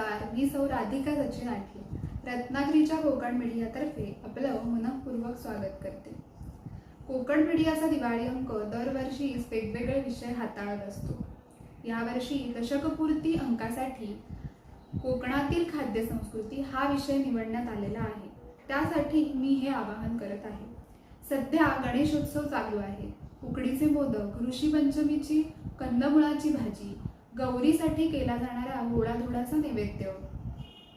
नमस्कार. मी सौ राधिका सचिन आठले रत्नागिरीच्या कोकण मीडियातर्फे आपलं मनपूर्वक स्वागत करते. कोकण मीडियाचा दिवाळी अंक दरवर्षी वेगवेगळे विषय हाताळत असतो. यावर्षी दशकपूर्ती अंकासाठी कोकणातील खाद्य संस्कृती हा विषय निवडण्यात आलेला आहे. त्यासाठी मी हे आवाहन करत आहे. सध्या गणेशोत्सव चालू आहे. उकडीचे मोदक ऋषीपंचमीची कंदमुळाची भाजी गौरीसाठी केला जाणारा गोडाधोडाचा नैवेद्य.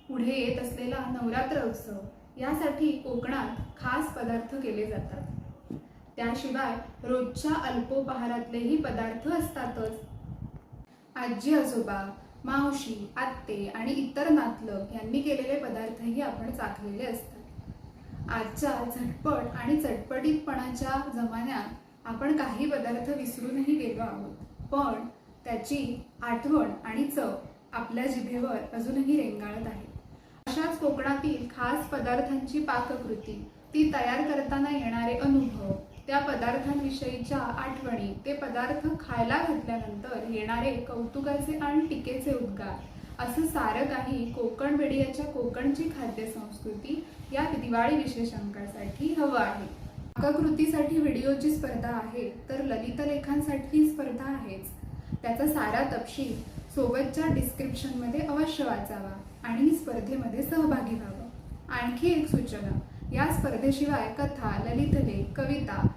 पुढे येत असलेला नवरात्र उत्सव यासाठी कोकणात खास पदार्थ केले जातात. त्याशिवाय रोजच्या अल्पोपहारातलेही पदार्थ असतातच. आजी आजोबा मावशी आत्ते आणि इतर नातलग यांनी केलेले पदार्थही आपण चाखलेले असतात. आजच्या झटपट आणि चटपटीतपणाच्या जमान्यात आपण काही पदार्थ विसरूनही गेलो आहोत. पण त्याची आठवण आणि चव आपल्या जिभेवर अजूनही रेंगाळत आहे. अशाच कोकणातील खास पदार्थांची पाककृती ती तयार करताना येणारे अनुभव त्या पदार्थांविषयीच्या आठवणी ते पदार्थ खायला घातल्यानंतर येणारे कौतुकाचे आणि टीकेचे उद्गार असं सारं काही कोकण बेडियाच्या कोकणची खाद्य संस्कृती या दिवाळी विशेषांकासाठी हवं आहे. पाककृतीसाठी व्हिडिओची स्पर्धा आहे तर ललित लेखांसाठी स्पर्धा आहेच. त्याचा सारा तपशील सोबतच्या डिस्क्रिप्शनमध्ये अवश्य वाचावा आणि स्पर्धेमध्ये सहभागी व्हावं. आणखी एक सूचना या स्पर्धेशिवाय कथा ललितलेख कविता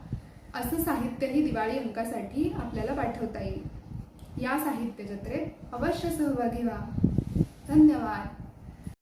असं साहित्यही दिवाळी अंकासाठी आपल्याला पाठवता येईल. या साहित्य जत्रेत अवश्य सहभागी व्हा. धन्यवाद.